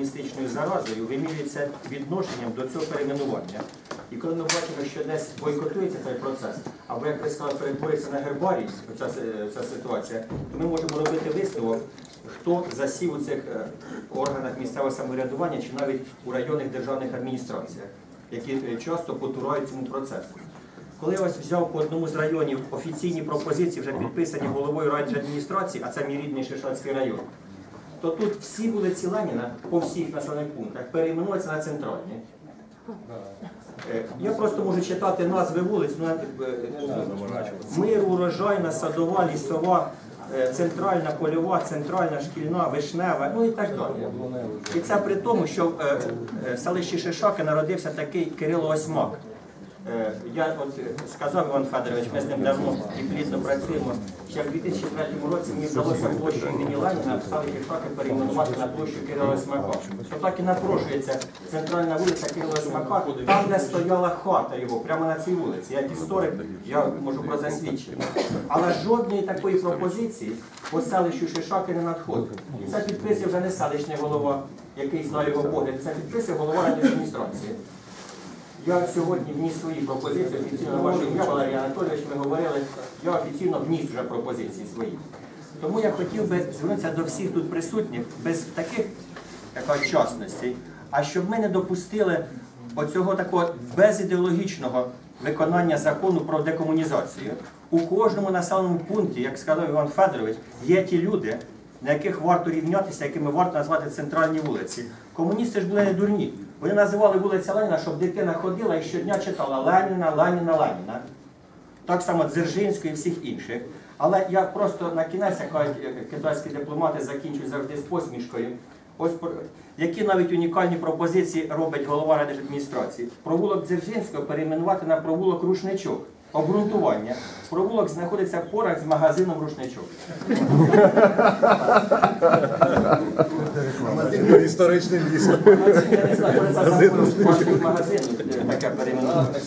комуністичною заразою вимірюється відношенням до цього перейменування. І коли ми бачимо, що десь бойкотується цей процес, або як ви сказали, перетворюється на гербарій ця, ця ситуація, то ми можемо робити висновок, хто засів у цих е, органах місцевого самоврядування чи навіть у районних державних адміністраціях, які е, часто потурають цьому процесу. Коли я ось взяв по одному з районів офіційні пропозиції, вже підписані головою райдержадміністрації, а це мій рідний Шишацький район, то тут всі вулиці Леніна по всіх населених пунктах перейменуються на центральні. Е, Я просто можу читати назви вулиць. Ну, е, Мир, урожайна, садова, лісова, е, центральна польова, центральна шкільна, вишнева, ну і так далі. І це при тому, що в в селищі Шишаки народився такий Кирило Осьмак. Е, Я от сказав Іван Федорович, ми з ним давно і плідно працюємо. Ще в 2003 році мені вдалося площу імені Леніна писали Шишаки перейменувати на площу Кирила Осьмака. То так і напрошується центральна вулиця Кирила Осьмака, там, де стояла хата його, прямо на цій вулиці. Як історик, я можу про це свідчити. Але жодної такої пропозиції по селищу Шишаки не надходить. І це підписує вже не селищний голова, який знає його погляд, це підписує голова адміністрації. Я сьогодні вніс свої пропозиції офіційно на ваше Валерій Анатолійович, ми говорили, я офіційно вніс вже пропозиції свої. Тому я хотів би звернутися до всіх тут присутніх без таких така, частностей, а щоб ми не допустили оцього такого безідеологічного виконання закону про декомунізацію. У кожному населеному пункті, як сказав Іван Федорович, є ті люди, на яких варто рівнятися, якими варто назвати центральні вулиці. Комуністи ж були не дурні. Вони називали вулиця Леніна, щоб дитина ходила і щодня читала Леніна, Леніна, Леніна. Так само Дзержинського і всіх інших. Але я просто на кінець, як е, китайські дипломати, закінчую завжди з посмішкою. Ось які навіть унікальні пропозиції робить голова райдержадміністрації. Провулок Дзержинського перейменувати на провулок Рушничок. Обґрунтування. Провулок знаходиться поряд з магазином Рушничок. Коли це магазин таке перейменувати.